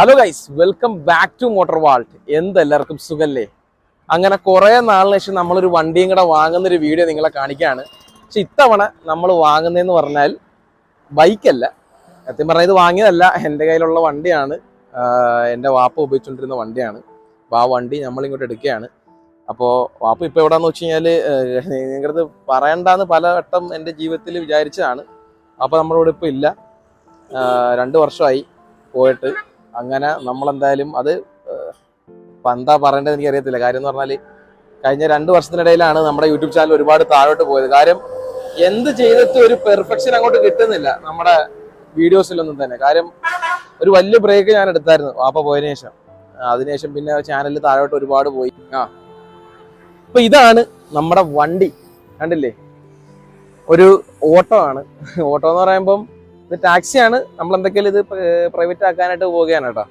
Hello guys welcome back to motor vault എന്തെല്ലാവർക്കും സുഖല്ലേ? അങ്ങനെ കുറേ നാളിന് ശേഷം നമ്മളൊരു വണ്ടിയും കൂടെ വാങ്ങുന്നൊരു വീഡിയോ നിങ്ങളെ കാണിക്കുകയാണ്. പക്ഷെ ഇത്തവണ നമ്മൾ വാങ്ങുന്നതെന്ന് പറഞ്ഞാൽ ബൈക്കല്ല. സത്യം പറഞ്ഞാൽ ഇത് വാങ്ങിയതല്ല. എന്റെ കയ്യിലുള്ള വണ്ടിയാണ്. എന്റെ വാപ്പ ഉപയോഗിച്ചുകൊണ്ടിരുന്ന വണ്ടിയാണ്. അപ്പോൾ ആ വണ്ടി നമ്മളിങ്ങോട്ട് എടുക്കുകയാണ്. അപ്പോൾ വാപ്പ ഇപ്പോൾ എവിടെയാന്ന് വെച്ച് കഴിഞ്ഞാൽ നിങ്ങളുടെ പറയണ്ടെന്ന് പലവട്ടം എന്റെ ജീവിതത്തിൽ വിചാരിച്ചതാണ്. അപ്പോൾ നമ്മളിവിടെ ഇപ്പോൾ ഇല്ല. രണ്ട് വർഷമായി പോയിട്ട് അങ്ങനെ നമ്മളെന്തായാലും അത് ഇപ്പം എന്താ പറയേണ്ടത് എനിക്ക് അറിയത്തില്ല കാര്യം എന്ന് പറഞ്ഞാൽ കഴിഞ്ഞ രണ്ട് വർഷത്തിനിടയിലാണ് നമ്മുടെ യൂട്യൂബ് ചാനൽ ഒരുപാട് താഴോട്ട് പോയത്. കാര്യം എന്ത് ചെയ്തിട്ടും ഒരു പെർഫെക്ഷൻ അങ്ങോട്ട് കിട്ടുന്നില്ല നമ്മുടെ വീഡിയോസിലൊന്നും തന്നെ. കാര്യം ഒരു വലിയ ബ്രേക്ക് ഞാൻ എടുത്തായിരുന്നു വാപ്പ പോയതിനു ശേഷം. അതിനുശേഷം പിന്നെ ചാനൽ താഴോട്ട് ഒരുപാട് പോയി. ആ. അപ്പൊ ഇതാണ് നമ്മുടെ വണ്ടി. കണ്ടില്ലേ? ഒരു ഓട്ടോ ആണ്. ഓട്ടോ എന്ന് പറയുമ്പം ഇത് ടാക്സിയാണ്. നമ്മൾ എന്തൊക്കെയാലും ഇത് പ്രൈവറ്റ് ആക്കാനായിട്ട് പോവുകയാണ് കേട്ടോ.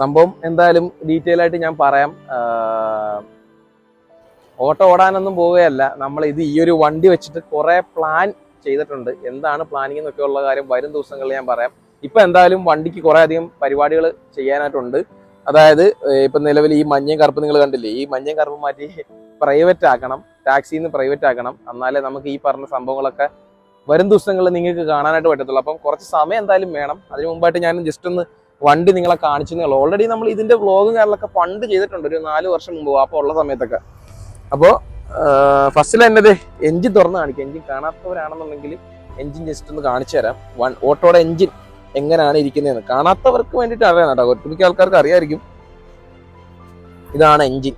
സംഭവം എന്തായാലും ഡീറ്റെയിൽ ആയിട്ട് ഞാൻ പറയാം. ഓട്ടോ ഓടാനൊന്നും പോവുകയല്ല. നമ്മൾ ഇത് ഈ ഒരു വണ്ടി വെച്ചിട്ട് കുറെ പ്ലാൻ ചെയ്തിട്ടുണ്ട്. എന്താണ് പ്ലാനിങ് എന്നൊക്കെ ഉള്ള കാര്യം വരും ദിവസങ്ങളിൽ ഞാൻ പറയാം. ഇപ്പൊ എന്തായാലും വണ്ടിക്ക് കുറെ അധികം പരിപാടികൾ ചെയ്യാനായിട്ടുണ്ട്. അതായത് ഇപ്പൊ നിലവിൽ ഈ മഞ്ഞയും കറുപ്പ് നിങ്ങൾ കണ്ടില്ലേ? ഈ മഞ്ഞയും കറുപ്പ് മാറ്റി പ്രൈവറ്റ് ആക്കണം. ടാക്സിന്ന് പ്രൈവറ്റ് ആക്കണം. എന്നാലേ നമുക്ക് ഈ പറഞ്ഞ സംഭവങ്ങളൊക്കെ വരും ദിവസങ്ങളിൽ നിങ്ങൾക്ക് കാണാനായിട്ട് പറ്റത്തുള്ളൂ. അപ്പം കുറച്ച് സമയം എന്തായാലും വേണം. അതിന് മുമ്പായിട്ട് ഞാൻ ജസ്റ്റ് ഒന്ന് വണ്ടി നിങ്ങളെ കാണിച്ചു ഉള്ളൂ ഓൾറെഡി നമ്മൾ ഇതിന്റെ വ്ളോഗും കാര്യങ്ങളൊക്കെ പണ്ട് ചെയ്തിട്ടുണ്ട്. ഒരു നാല് വർഷം മുമ്പ് അപ്പോൾ ഉള്ള സമയത്തൊക്കെ. അപ്പോൾ ഫസ്റ്റിൽ എന്റെ എഞ്ചിൻ തുറന്ന് കാണിക്കാം. എഞ്ചിൻ കാണാത്തവരാണെന്നുണ്ടെങ്കിൽ എഞ്ചിൻ ജസ്റ്റ് ഒന്ന് കാണിച്ചു തരാം. വൺ ഓട്ടോയുടെ എഞ്ചിൻ എങ്ങനെയാണ് ഇരിക്കുന്നതെന്ന്. കാണാത്തവർക്ക് വേണ്ടിയിട്ട് അറിയാം കേട്ടോ. ഒട്ടുമിക്ക ആൾക്കാർക്ക് അറിയായിരിക്കും. ഇതാണ് എഞ്ചിൻ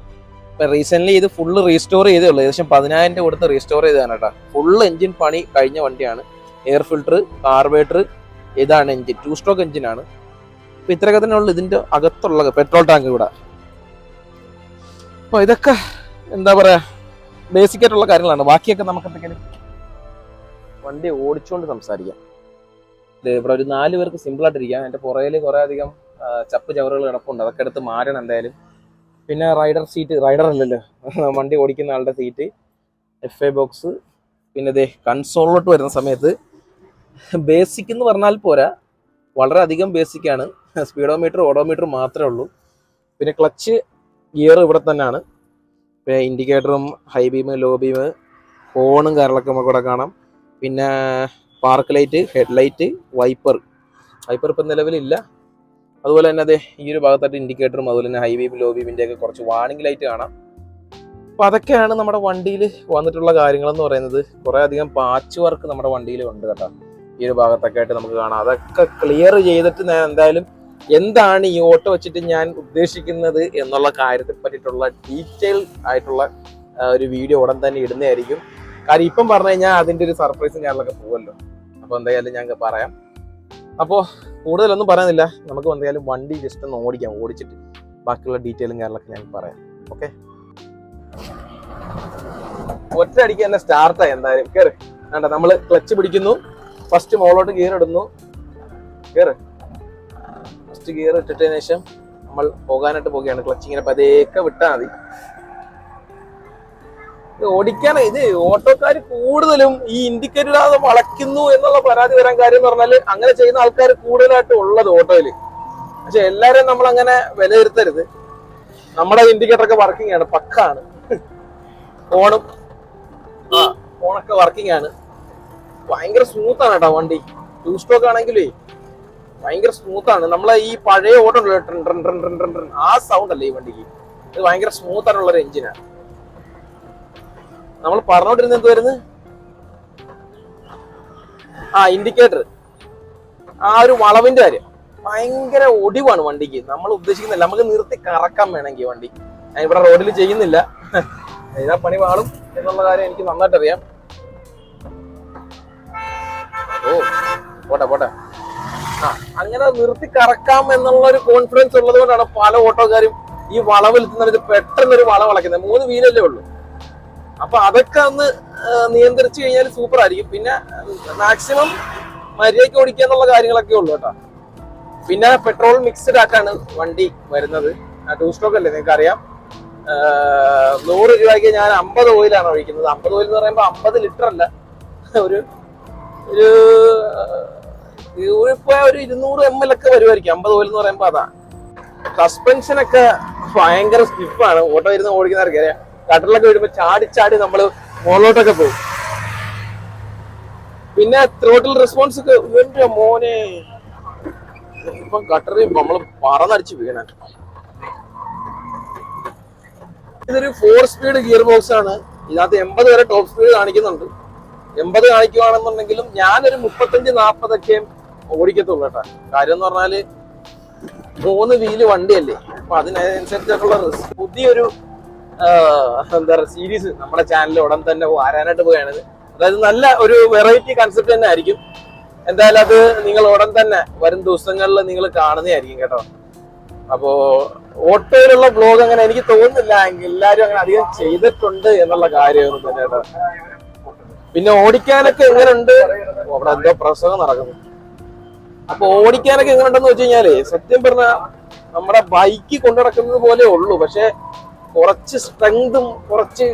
ഇപ്പൊ റീസെന്റ് ഇത് ഫുള്ള് റീസ്റ്റോർ ചെയ്തേ ഉള്ളൂ. ഏകദേശം പതിനായിരം രൂപ കൊടുത്ത് റീസ്റ്റോർ ചെയ്തതാണ് കേട്ടോ. ഫുള്ള് എഞ്ചിൻ പണി കഴിഞ്ഞ വണ്ടിയാണ്. എയർ ഫിൽട്ടർ കാർബേറ്റർ ഇതാണ് എഞ്ചിൻ ടു സ്ട്രോക്ക് എഞ്ചിനാണ് ഇപ്പൊ ഇത്രയൊക്കെ തന്നെ ഉള്ളു ഇതിന്റെ അകത്തുള്ള പെട്രോൾ ടാങ്ക് ഇവിടെ അപ്പൊ ഇതൊക്കെ എന്താ പറയാ ബേസിക് ആയിട്ടുള്ള കാര്യങ്ങളാണ്. ബാക്കിയൊക്കെ നമുക്ക് എന്തെങ്കിലും വണ്ടി ഓടിച്ചുകൊണ്ട് സംസാരിക്കാം. ഇവിടെ ഒരു നാല് പേർക്ക് സിമ്പിൾ ആയിട്ടിരിക്കാം. എന്റെ പുറയിൽ കുറെ അധികം ചപ്പ് ചവറുകൾ കിടപ്പുണ്ട്. അതൊക്കെ എടുത്ത് മാറണം എന്തായാലും. പിന്നെ റൈഡർ സീറ്റ് റൈഡർ അല്ലല്ലോ. വണ്ടി ഓടിക്കുന്ന ആളുടെ സീറ്റ് എഫ് എ ബോക്സ് പിന്നെ ദേ കൺസോളിലോട്ട് വരുന്ന സമയത്ത് ബേസിക് എന്ന് പറഞ്ഞാൽ പോരാ. വളരെയധികം ബേസിക് ആണ്. സ്പീഡോമീറ്റർ ഓഡോമീറ്റർ മാത്രമേ ഉള്ളൂ. പിന്നെ ക്ലച്ച് ഗിയർ ഇവിടെ തന്നെയാണ്. പിന്നെ ഇൻഡിക്കേറ്ററും ഹൈ ബീം ലോ ബീം ഫോണും കാര്യങ്ങളൊക്കെ നമുക്ക് ഇവിടെ കാണാം. പിന്നെ park light head light wiper wiper ഇപ്പം നിലവിലില്ല. അതുപോലെ തന്നെ അതെ ഈ ഒരു ഭാഗത്തായിട്ട് ഇൻഡിക്കേറ്ററും അതുപോലെ തന്നെ ഹൈ ബീം ലോ ബീമിന്റെ ഒക്കെ കുറച്ച് വാണിംഗ് ലൈറ്റ് കാണാം. അപ്പോൾ അതൊക്കെയാണ് നമ്മുടെ വണ്ടിയിൽ വന്നിട്ടുള്ള കാര്യങ്ങൾ എന്ന് പറയുന്നത്. കുറെ അധികം പാച്ച് വർക്ക് നമ്മുടെ വണ്ടിയിൽ ഉണ്ട് കേട്ടോ. ഈ ഒരു ഭാഗത്തൊക്കെ ആയിട്ട് നമുക്ക് കാണാം. അതൊക്കെ ക്ലിയർ ചെയ്തിട്ട് ഞാൻ എന്തായാലും എന്താണ് ഈ ഓട്ടോ വെച്ചിട്ട് ഞാൻ ഉദ്ദേശിക്കുന്നത് എന്നുള്ള കാര്യത്തെ പറ്റിയിട്ടുള്ള ഡീറ്റെയിൽ ആയിട്ടുള്ള ഒരു വീഡിയോ ഉടൻ തന്നെ ഇടുന്നതായിരിക്കും. കാര്യം ഇപ്പം പറഞ്ഞു കഴിഞ്ഞാൽ അതിന്റെ ഒരു സർപ്രൈസും കാര്യങ്ങളൊക്കെ പോകുമല്ലോ അപ്പോൾ എന്തായാലും ഞങ്ങൾക്ക് പറയാം. അപ്പോൾ കൂടുതലൊന്നും പറയുന്നില്ല നമുക്ക് എന്തായാലും വണ്ടി ജസ്റ്റ് ഒന്ന് ഓടിക്കാം. ഓടിച്ചിട്ട് ബാക്കിയുള്ള ഡീറ്റെയിലും കാര്യങ്ങളൊക്കെ ഞാൻ പറയാം. ഓക്കെ ഒറ്റ അടിക്ക് തന്നെ സ്റ്റാർട്ടായി എന്തായാലും. കേറ്. വേണ്ട നമ്മൾ ക്ലച്ച് പിടിക്കുന്നു. ഫസ്റ്റ് മോളോട്ട് ഗിയർ ഇടുന്നു. കേറ്. ഫസ്റ്റ് ഗിയർ ഇട്ടിട്ടതിന് ശേഷം നമ്മൾ പോകാനായിട്ട് പോവുകയാണ്. ക്ലച്ച് ഇങ്ങനെ പതേക്കെ വിട്ടാൽ മതി. ഓടിക്കാൻ ഇത് ഓട്ടോക്കാർ കൂടുതലും ഈ ഇൻഡിക്കേറ്റർ ഇടാതെ വളയ്ക്കുന്നു എന്നുള്ള പരാതി വരാൻ കാര്യം എന്ന് പറഞ്ഞാൽ അങ്ങനെ ചെയ്യുന്ന ആൾക്കാർ കൂടുതലായിട്ട് ഉള്ളത് ഓട്ടോയിൽ. പക്ഷെ എല്ലാരെയും നമ്മൾ അങ്ങനെ വിലയിരുത്തരുത്. നമ്മുടെ ഇൻഡിക്കേറ്റർ ഒക്കെ വർക്കിംഗ് ആണ് പക്കാണ്. ഫോണും ആ ഫോണൊക്കെ വർക്കിംഗ് ആണ്. ഭയങ്കര സ്മൂത്ത് ആണ് കേട്ടോ വണ്ടി. ടൂ സ്റ്റോക്ക് ആണെങ്കിലേ ഭയങ്കര സ്മൂത്ത് ആണ്. നമ്മളെ ഈ പഴയ ഓട്ടോ ആ സൗണ്ട് അല്ലേ ഈ വണ്ടിക്ക്? ഇത് ഭയങ്കര സ്മൂത്ത് ആയിട്ടുള്ള ഒരു എഞ്ചിനാണ് നമ്മൾ പറഞ്ഞോണ്ടിരുന്ന എന്ത് വരുന്നത് ആ ഇൻഡിക്കേറ്റർ ആ ഒരു വളവിന്റെ കാര്യം. ഭയങ്കര ഒടിവാണ് വണ്ടിക്ക്. നമ്മൾ ഉദ്ദേശിക്കുന്നില്ല. നമുക്ക് നിർത്തി കറക്കാൻ വേണമെങ്കിൽ വണ്ടി. ഞാൻ ഇവിടെ റോഡിൽ ചെയ്യുന്നില്ല. ഇതാ പണി വാളും എന്നുള്ള കാര്യം എനിക്ക് നന്നായിട്ട് അറിയാം ഓ പോട്ടെ പോട്ടെ. ആ അങ്ങനെ നിർത്തി കറക്കാം എന്നുള്ള ഒരു കോൺഫിഡൻസ് ഉള്ളത് കൊണ്ടാണ് പല ഓട്ടോക്കാരും ഈ വളവിൽ നിന്ന് പെട്ടെന്ന് ഒരു വളവ് വളയ്ക്കുന്നത്. മൂന്ന് വീലല്ലേ ഉള്ളൂ. അപ്പൊ അതൊക്കെ ഒന്ന് നിയന്ത്രിച്ചു കഴിഞ്ഞാൽ സൂപ്പർ ആയിരിക്കും. പിന്നെ മാക്സിമം മര്യാദയ്ക്ക് ഓടിക്കുക എന്നുള്ള കാര്യങ്ങളൊക്കെ ഉള്ളൂ കേട്ടോ. പിന്നെ പെട്രോൾ മിക്സ്ഡ് ആക്കാണ് വണ്ടി വരുന്നത്. ടൂ സ്ട്രോക്ക് അല്ലേ നിങ്ങൾക്ക് അറിയാം നൂറ് രൂപയ്ക്ക് ഞാൻ അമ്പത് ഓയിലാണ് ഒഴിക്കുന്നത്. അമ്പത് ഓയിൽ എന്ന് പറയുമ്പോൾ അമ്പത് ലിറ്റർ അല്ല. ഒരു ഒരു ഇപ്പൊ ഒരു ഇരുന്നൂറ് എം എൽ ഒക്കെ വരുമായിരിക്കും അമ്പത് ഓയിൽ എന്ന് പറയുമ്പോ അതാ. സസ്പെൻഷൻ ഒക്കെ ഭയങ്കര സ്റ്റിഫാണ് ഓട്ടോ ഇരുന്ന് ഓടിക്കുന്നവർക്ക് അറിയാം. കട്ടറിലൊക്കെ വരുമ്പോ ചാടി ചാടി നമ്മൾ മുകളിലോട്ടൊക്കെ പോകും. പിന്നെ ത്രോട്ടിൽ റെസ്പോൺസ് ഒക്കെ മോനെ. ഇപ്പം കട്ടറിൽ നമ്മൾ പറന്നടിച്ച് വീണ. ഇതൊരു ഫോർ സ്പീഡ് ഗിയർ ബോക്സ് ആണ്. ഇതിനകത്ത് എൺപത് വരെ ടോപ്പ് സ്പീഡ് കാണിക്കുന്നുണ്ട്. എൺപത് കാണിക്കുവാണെന്നുണ്ടെങ്കിലും ഞാനൊരു മുപ്പത്തഞ്ച് നാപ്പതൊക്കെ ഓടിക്കത്തുള്ളൂ കേട്ടാ. കാര്യം എന്ന് പറഞ്ഞാൽ മൂന്ന് വീൽ വണ്ടിയല്ലേ. അപ്പൊ അതിനനുസരിച്ചിട്ടുള്ള റിസ്ക് പുതിയൊരു എന്താ പറയുക സീരീസ് നമ്മുടെ ചാനലിൽ ഉടൻ തന്നെ വരാനായിട്ട് പോവുകയാണ്. അതായത് നല്ല ഒരു വെറൈറ്റി കൺസെപ്റ്റ് തന്നെ ആയിരിക്കും. എന്തായാലും അത് നിങ്ങൾ ഉടൻ തന്നെ വരും ദിവസങ്ങളിൽ നിങ്ങൾ കാണുന്നതായിരിക്കും കേട്ടോ. അപ്പോ ഓട്ടോയിലുള്ള ബ്ലോഗ് അങ്ങനെ എനിക്ക് തോന്നുന്നില്ല. എല്ലാരും അങ്ങനെ അധികം ചെയ്തിട്ടുണ്ട് എന്നുള്ള കാര്യമൊന്നും തന്നെ കേട്ടോ. പിന്നെ ഓടിക്കാനൊക്കെ എങ്ങനെയുണ്ട് അവിടെ എന്തോ പ്രസവം നടക്കുന്നു. അപ്പൊ ഓടിക്കാനൊക്കെ എങ്ങനെയുണ്ടെന്ന് വെച്ച് കഴിഞ്ഞാൽ സത്യം പറഞ്ഞ നമ്മുടെ ബൈക്ക് കൊണ്ടു നടക്കുന്നത് പോലെ ഉള്ളൂ. പക്ഷെ കുറച്ച് സ്ട്രെങ്തും കുറച്ച്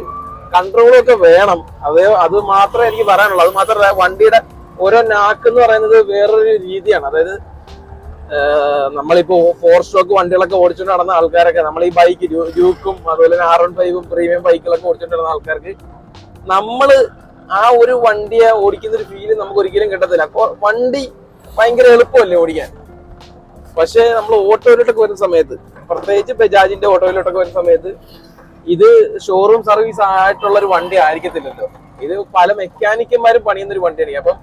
കൺട്രോളും ഒക്കെ വേണം. അത് അത് മാത്രമേ എനിക്ക് പറയാനുള്ളൂ. അത് മാത്രമല്ല വണ്ടിയുടെ ഓരോ നാക്ക് എന്ന് പറയുന്നത് വേറൊരു രീതിയാണ്. അതായത് നമ്മളിപ്പോ ഫോർ സ്ട്രോക്ക് വണ്ടികളൊക്കെ ഓടിച്ചുകൊണ്ട് നടന്ന ആൾക്കാരൊക്കെ നമ്മൾ ഈ ബൈക്ക് ഡ്യൂക്കും അതുപോലെ തന്നെ ആർ വൺ ഫൈവും പ്രീമിയം ബൈക്കുകളൊക്കെ ഓടിച്ചുകൊണ്ട് നടന്ന ആൾക്കാർക്ക് നമ്മൾ ആ ഒരു വണ്ടിയെ ഓടിക്കുന്ന ഒരു ഫീൽ നമുക്ക് ഒരിക്കലും കിട്ടത്തില്ല. വണ്ടി ഭയങ്കര എളുപ്പമല്ലേ ഓടിക്കാൻ? പക്ഷെ നമ്മൾ ഓട്ടോയിലോട്ടൊക്കെ വരുന്ന സമയത്ത് പ്രത്യേകിച്ച് ബജാജിന്റെ ഓട്ടോയിലോട്ടൊക്കെ വരുന്ന സമയത്ത് ഇത് ഷോറൂം സർവീസ് ആയിട്ടുള്ള ഒരു വണ്ടി ആയിരിക്കത്തില്ലല്ലോ. ഇത് പല മെക്കാനിക്കന്മാരും പണിയുന്ന ഒരു വണ്ടിയാണ്. അപ്പം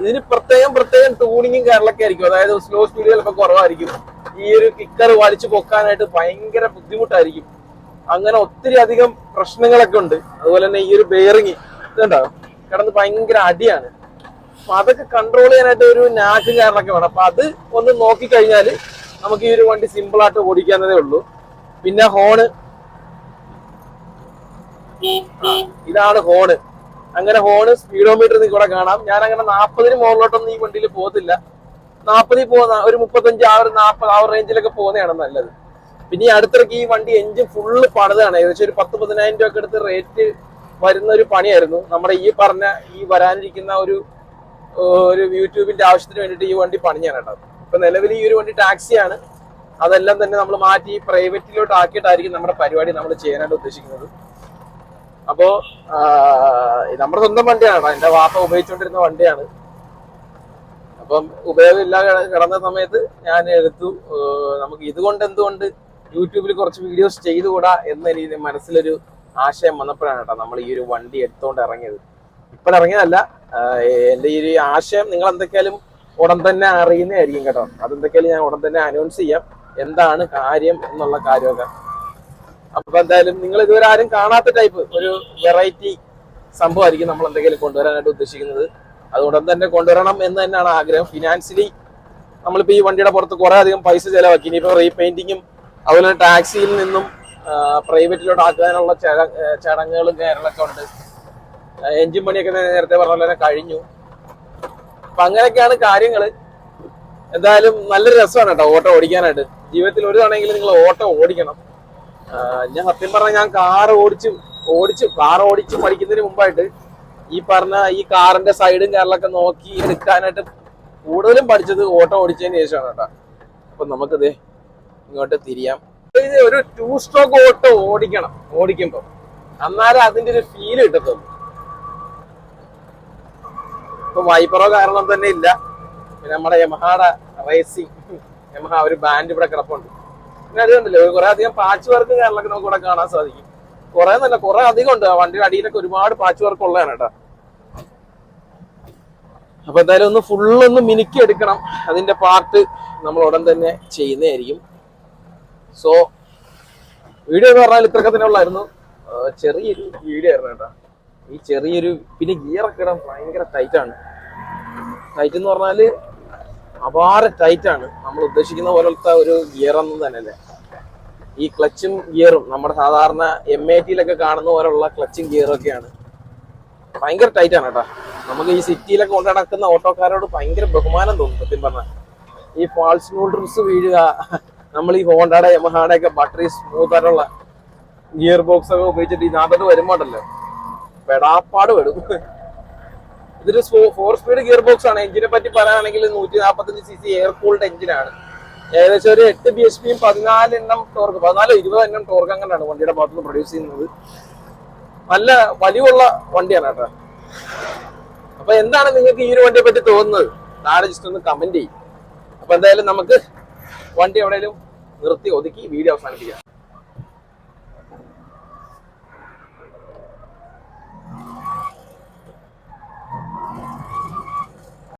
ഇതിന് പ്രത്യേകം പ്രത്യേകം ടൂണിങ്ങും കാര്യങ്ങളൊക്കെ ആയിരിക്കും. അതായത് സ്ലോ സ്പീഡ് ചിലപ്പോൾ കുറവായിരിക്കും. ഈ ഒരു കിക്കർ വലിച്ചു പൊക്കാനായിട്ട് ഭയങ്കര ബുദ്ധിമുട്ടായിരിക്കും. അങ്ങനെ ഒത്തിരി അധികം പ്രശ്നങ്ങളൊക്കെ ഉണ്ട്. അതുപോലെ തന്നെ ഈ ഒരു ബെയറിങ് ഇതുണ്ടോ? കിടന്ന് ഭയങ്കര അടിയാണ്. അപ്പൊ അതൊക്കെ കൺട്രോൾ ചെയ്യാനായിട്ട് ഒരു നാക്കും കാരണമൊക്കെ വേണം. അപ്പൊ അത് ഒന്ന് നോക്കിക്കഴിഞ്ഞാൽ നമുക്ക് ഈ ഒരു വണ്ടി സിമ്പിൾ ആയിട്ട് ഓടിക്കാവുന്നതേ ഉള്ളൂ. പിന്നെ ഹോണ് ഇതാണ് ഹോണ് അങ്ങനെ ഹോണ് സ്പീഡോമീറ്റർ ഇവിടെ കാണാം. ഞാൻ അങ്ങനെ നാൽപ്പതിന് മുകളിലോട്ടൊന്നും ഈ വണ്ടിയിൽ പോകത്തില്ല. നാൽപ്പതിൽ പോകുന്ന ഒരു മുപ്പത്തഞ്ച് ആ ഒരു നാൽപ്പത് ആ ഒരു റേഞ്ചിലൊക്കെ പോകുന്നതാണ് നല്ലത്. പിന്നെ ഈ അടുത്തിടയ്ക്ക് ഈ വണ്ടി എഞ്ചിൻ ഫുള്ള് പണിതാണ്. ഏകദേശം ഒരു പത്ത് പതിനായിരം രൂപ ഒക്കെ എടുത്ത് റേറ്റ് വരുന്ന ഒരു പണിയായിരുന്നു. നമ്മുടെ ഈ പറഞ്ഞ ഈ വരാനിരിക്കുന്ന ഒരു ഒരു യൂട്യൂബിന്റെ ആവശ്യത്തിന് വേണ്ടിയിട്ട് ഈ വണ്ടി പണിഞ്ഞാണ് കേട്ടോ. ഇപ്പൊ നിലവിൽ ഈ ഒരു വണ്ടി ടാക്സിയാണ്. അതെല്ലാം തന്നെ നമ്മൾ മാറ്റി പ്രൈവറ്റിലോട്ട് ആക്കിയിട്ടായിരിക്കും നമ്മുടെ പരിപാടി നമ്മൾ ചെയ്യാനായിട്ട് ഉദ്ദേശിക്കുന്നത്. അപ്പോ നമ്മുടെ സ്വന്തം വണ്ടിയാണ്. എന്റെ വാപ്പ ഉപയോഗിച്ചുകൊണ്ടിരുന്ന വണ്ടിയാണ്. അപ്പം ഉപയോഗമില്ലാതെ കിട- കിടന്ന സമയത്ത് ഞാൻ എടുത്തു. നമുക്ക് ഇതുകൊണ്ട് എന്തുകൊണ്ട് യൂട്യൂബിൽ കുറച്ച് വീഡിയോസ് ചെയ്തുകൂടാ എന്ന രീതിയിൽ മനസ്സിലൊരു ആശയം വന്നപ്പോഴാണ് കേട്ടോ നമ്മൾ ഈ ഒരു വണ്ടി എടുത്തുകൊണ്ട് ഇറങ്ങിയത്. ഇപ്പം ഇറങ്ങിയതല്ല. എന്റെ ഈ ഒരു ആശയം നിങ്ങൾ എന്തൊക്കെയാലും ഉടൻ തന്നെ അറിയുന്നതായിരിക്കും കേട്ടോ. അതെന്തൊക്കെയാലും ഞാൻ ഉടൻ തന്നെ അനൗൺസ് ചെയ്യാം. എന്താണ് കാര്യം എന്നുള്ള കാര്യമൊക്കെ. അപ്പൊ എന്തായാലും നിങ്ങൾ ഇതുവരെ ആരും കാണാത്ത ടൈപ്പ് ഒരു വെറൈറ്റി സംഭവമായിരിക്കും നമ്മൾ എന്തെങ്കിലും കൊണ്ടുവരാനായിട്ട് ഉദ്ദേശിക്കുന്നത്. അതുകൊണ്ട് തന്നെ കൊണ്ടുവരണം എന്ന് തന്നെയാണ് ആഗ്രഹം. ഫിനാൻഷ്യലി നമ്മളിപ്പോ ഈ വണ്ടിയുടെ പുറത്ത് കുറെ അധികം പൈസ ചെലവാക്കി. ഇനിയിപ്പോ റീപെയിന്റിങ്ങും അതുപോലെ ടാക്സിയിൽ നിന്നും പ്രൈവറ്റിലോട്ട് ആക്കാനുള്ള ചടങ്ങുകളും കാര്യങ്ങളൊക്കെ ഉണ്ട്. എഞ്ചിൻ പണിയൊക്കെ നേരത്തെ പറഞ്ഞ പോലെ കഴിഞ്ഞു. അപ്പൊ അങ്ങനെയൊക്കെയാണ് കാര്യങ്ങൾ എന്തായാലും നല്ലൊരു രസമാണ് കേട്ടോ ഓട്ടോ ഓടിക്കാനായിട്ട്. ജീവിതത്തിൽ ഒരു തവണയെങ്കിലും നിങ്ങൾ ഓട്ടോ ഓടിക്കണം. ഞാൻ സത്യം പറഞ്ഞാൽ ഞാൻ കാർ ഓടിച്ച് ഓടിച്ച് കാർ ഓടിച്ച് പഠിക്കുന്നതിന് മുമ്പായിട്ട് ഈ പറഞ്ഞ ഈ കാറിന്റെ സൈഡും കാറിലൊക്കെ നോക്കി എടുക്കാനായിട്ട് കൂടുതലും പഠിച്ചത് ഓട്ടോ ഓടിച്ചതിന് ശേഷമാണ് കേട്ടോ. അപ്പൊ നമുക്കിത് ഇങ്ങോട്ട് തിരിയാം. ഒരു ടൂ സ്ട്രോക്ക് ഓട്ടോ ഓടിക്കണം ഓടിക്കുമ്പോൾ എന്നാലേ അതിന്റെ ഒരു ഫീൽ കിട്ടത്തുള്ളൂ. ഇപ്പൊ വൈപ്പറോ കാരണം തന്നെ ഇല്ല. പിന്നെ നമ്മുടെ യമഹാടെ റേസിംഗ് യമഹ ഒരു ബാൻഡ് ഇവിടെ കിടപ്പുണ്ട്. പിന്നെ അത് കണ്ടില്ലേ കുറെ അധികം പാച്ച് വർക്ക് കാര്യങ്ങളൊക്കെ നമുക്ക് ഇവിടെ കാണാൻ സാധിക്കും. കുറെ നല്ല കുറെ അധികം ഉണ്ട്. വണ്ടിയുടെ അടിയിലൊക്കെ ഒരുപാട് പാച്ച് വർക്ക് ഉള്ളതാണ് കേട്ടോ. അപ്പൊ എന്തായാലും ഒന്ന് ഫുള്ള് ഒന്ന് മിനുക്കി എടുക്കണം. അതിന്റെ പാർട്ട് നമ്മൾ ഉടൻ തന്നെ ചെയ്യുന്നതായിരിക്കും. സോ വീഡിയോ എന്ന് പറഞ്ഞാൽ ആ, ചെറിയൊരു വീഡിയോ ആയിരുന്നു കേട്ടോ. ഈ ചെറിയൊരു പിന്നെ ഗിയറൊക്കെ ഇടാൻ ഭയങ്കര ടൈറ്റ് ആണ്. ടൈറ്റ് എന്ന് പറഞ്ഞാൽ അപാര ടൈറ്റ് ആണ്. നമ്മൾ ഉദ്ദേശിക്കുന്ന പോലത്തെ ഒരു ഗിയർ ഒന്നും തന്നെയല്ലേ. ഈ ക്ലച്ചും ഗിയറും നമ്മുടെ സാധാരണ എം എ ടിയിലൊക്കെ കാണുന്ന പോലുള്ള ക്ലച്ചും ഗിയറും ഒക്കെയാണ്. ഭയങ്കര ടൈറ്റ് ആണ് കേട്ടോ. നമുക്ക് ഈ സിറ്റിയിലൊക്കെ കൊണ്ട് നടക്കുന്ന ഓട്ടോക്കാരോട് ഭയങ്കര ബഹുമാനം തോന്നും സത്യം പറഞ്ഞാൽ ഈ ഫാൾസ് നൂഡിൽസ് വീഴുക നമ്മൾ ഈ ഹോണ്ടയുടെ യമഹാടെ ഒക്കെ ബട്ടറി സ്മൂത്ത് ആയിട്ടുള്ള ഗിയർ ബോക്സ് ഒക്കെ ഉപയോഗിച്ചിട്ട് ഈ നാട്ടിൽ വരുമ്പോണ്ടല്ലോ പെടാപ്പാട് വരും ഇതൊരു ഫോർ സ്പീഡ് ഗിയർ ബോക്സ് ആണ്. എഞ്ചിനെ പറ്റി പറയുകയാണെങ്കിൽ നൂറ്റി നാൽപ്പത്തഞ്ച് സി സി എയർ കൂൾഡ് എഞ്ചിനാണ് ഏകദേശം ഒരു എട്ട് ബി എച്ച് പിയും പതിനാല് എണ്ണം ടോർക്ക് പതിനാല് ഇരുപത് എണ്ണം ടോർക്ക് അങ്ങനെയാണ് വണ്ടിയുടെ ഭാഗത്ത് നിന്ന് പ്രൊഡ്യൂസ് ചെയ്യുന്നത്. നല്ല വലിവുള്ള വണ്ടിയാണ് കേട്ടോ. അപ്പൊ എന്താണ് നിങ്ങൾക്ക് ഈ ഒരു വണ്ടിയെ പറ്റി തോന്നുന്നത്? താഴെ ജസ്റ്റ് ഒന്ന് കമന്റ് ചെയ്യും. അപ്പൊ എന്തായാലും നമുക്ക് വണ്ടി എവിടെയെങ്കിലും നിർത്തി ഒതുക്കി വീഡിയോ അവസാനിപ്പിക്കാം.